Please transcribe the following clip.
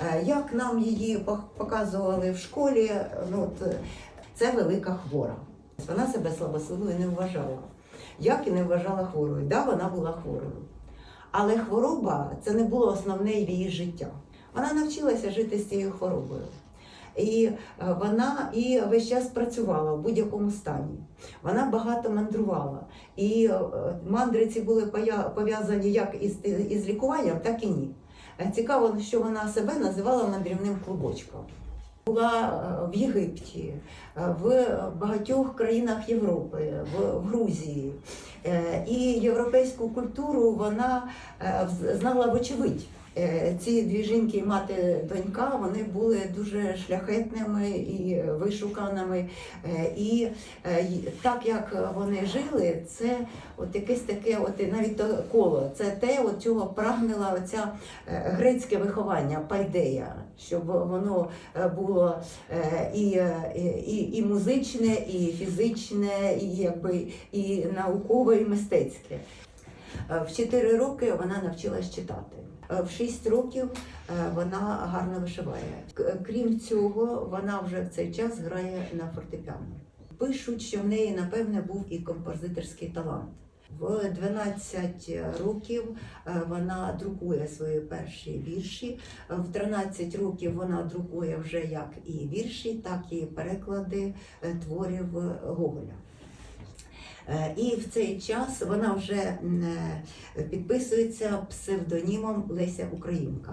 Е, Як нам її показували в школі, ну, е, це велика хвора. Вона себе слабосилою не вважала. Як і не вважала хворою. Да, вона була хворою. Але хвороба це не було основне її життя. Вона навчилася жити з цією хворобою. І е, вона і весь час працювала в будь-якому стані. Вона багато мандрувала. І е, мандри ці були пов'язані як із, із лікуванням, так і ні. Е, Цікаво, що вона себе називала мандрівним клубочком. Була е, в Єгипті, е, в багатьох країнах Європи, в, Грузії. І європейську культуру вона знала вочевидь. Е, Ці дві жінки, мати донька, вони були дуже шляхетними і вишуканими. Е, І е, так як вони жили, це от якесь таке, от навіть то коло, це те, от чого прагнула оця грецьке виховання, пайдея, щоб воно було і, і, і музичне, і фізичне, і якби і наукове, і мистецьке. Е, В 4 роки вона навчилась читати. Е, В 6 років е, вона гарно вишиває. Крім цього, вона вже в цей час грає на фортепіано. Пишуть, що в неї, напевне, був і композиторський талант. В 12 років вона друкує свої перші вірші. В 13 років вона друкує вже як і вірші, так і переклади творів Гоголя. Е, І в цей час вона вже е, підписується псевдонімом Леся Українка.